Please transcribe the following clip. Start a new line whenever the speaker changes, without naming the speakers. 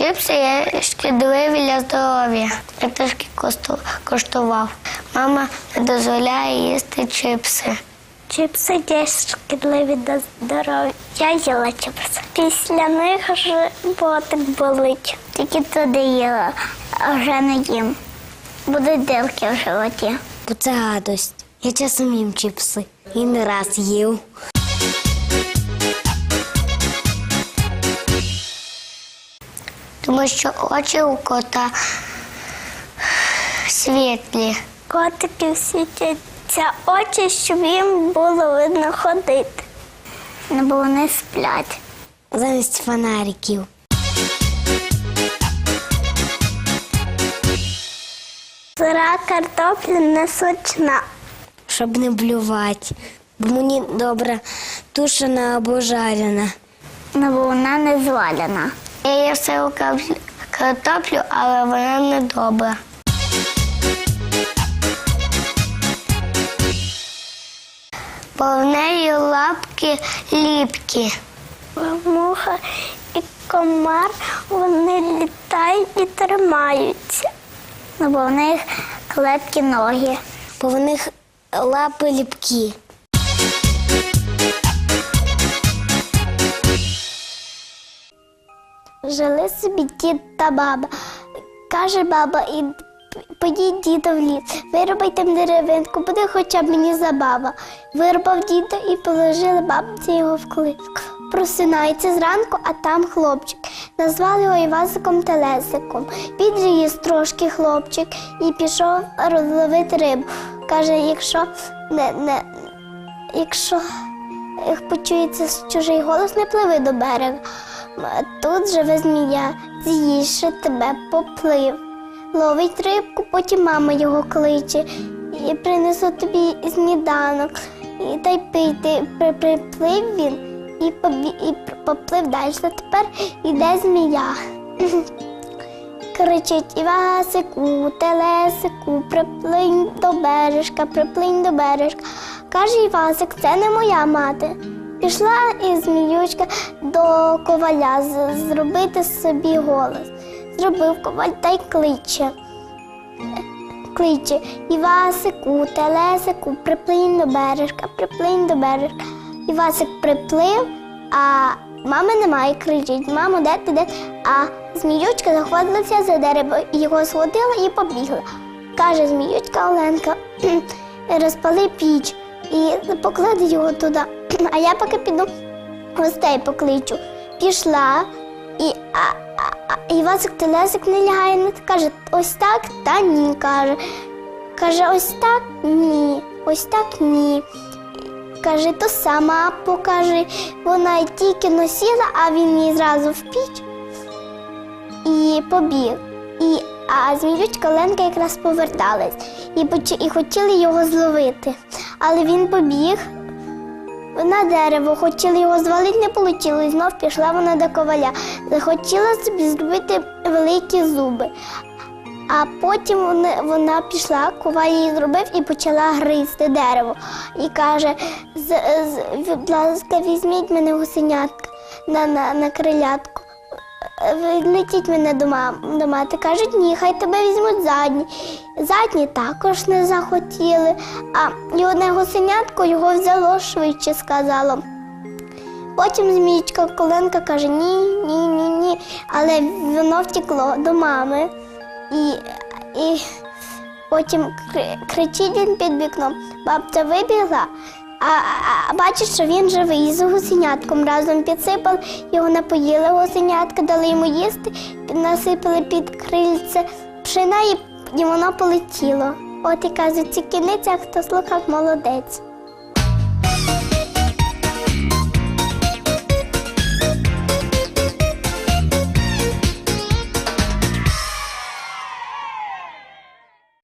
чипси є шкідливі для здоров'я. Я трошки коштував. Мама не дозволяє їсти чипси. Чипси теж шкідливі для здоров'я. Я їла чипси. Після них животик болить. Тільки туди їла, а вже не їм. Будуть дирки в животі.
Бо це гадость. Я часом їм чіпси. І не раз їв.
Тому що очі у кота світлі. Котики світяться очі, щоб їм було видно ходити. Ну, бо вони сплять.
Замість фонариків.
Сира картопля не сочна.
Щоб не блювати. Бо мені добре тушена або жарена.
Ну, бо вона не звалена. Я сиру кап- картоплю, але вона не добра. Бо в неї лапки ліпкі. Муха і комар вони літають і тримаються. Ну, бо в них клепкі ноги.
Бо в них лапи ліпкі.
Жили собі дід та баба. Каже баба, і поїдь діда в ліс, вирубай там деревинку, буде хоча б мені забава. Вирубав діда і положили бабці його в клиску. Просинається зранку, а там хлопчик. Назвали його Івасиком Телесиком. Підріс трошки хлопчик і пішов розловити рибу. Каже, якщо не, не якщо почується чужий голос, не пливи до берега. Тут живе змія, з'їжджа тебе поплив. Ловить рибку, потім мама його кличе і принесу тобі сніданок. І та й пийти. При- Приплив він і поплив далі. Тепер іде змія. Кричить Івасику, телесику, приплинь до бережка, приплинь до бережка. Каже Івасик, це не моя мати. Пішла і зміючка до коваля зробити собі голос. Зробив коваль та й кличе. Кличе Івасику, телесику, приплинь до бережка, приплинь до бережка. Івасик приплив, а мами немає, кричить, мамо, де ти де? А зміючка заходилася за дерево, його схватила і побігла. Каже зміючка Оленка, розпали піч і поклади його туди. А я поки піду гостей покличу. Пішла, і а, а, а Івасик Телесик не лягає, не каже, ось так та ні. каже. Каже, ось так ні, ось так ні. Каже, то сама покаже. Вона й тільки носила, а він її зразу в піч і побіг. І, а зміючка Ленка якраз поверталась і, і хотіли його зловити. Але він побіг на дерево, хотіла його звалити, не вийшло. І знов пішла вона до коваля. Захотіла собі зробити великі зуби. А потім вона, вона пішла, коваль її зробив і почала гризти дерево. І каже: з, будь ласка, візьміть мене гусенятка на, на, на крилятку. Відлетіть мене до мам, до мати. Кажуть, ні, хай тебе візьмуть задні. Задні також не захотіли. А і одне гусенятко його взяло швидше, сказало. Потім зміючка Коленка каже: ні, ні, ні, ні. Але воно втекло до мами. І, і потім кричить він під вікном. Бабця вибігла, а, а, бачить, що він живий з гусенятком. Разом підсипали, його напоїли гусенятка, дали йому їсти, насипали під крильце пшена і, воно полетіло. От і кажуть, ці кінець, а хто слухав, молодець.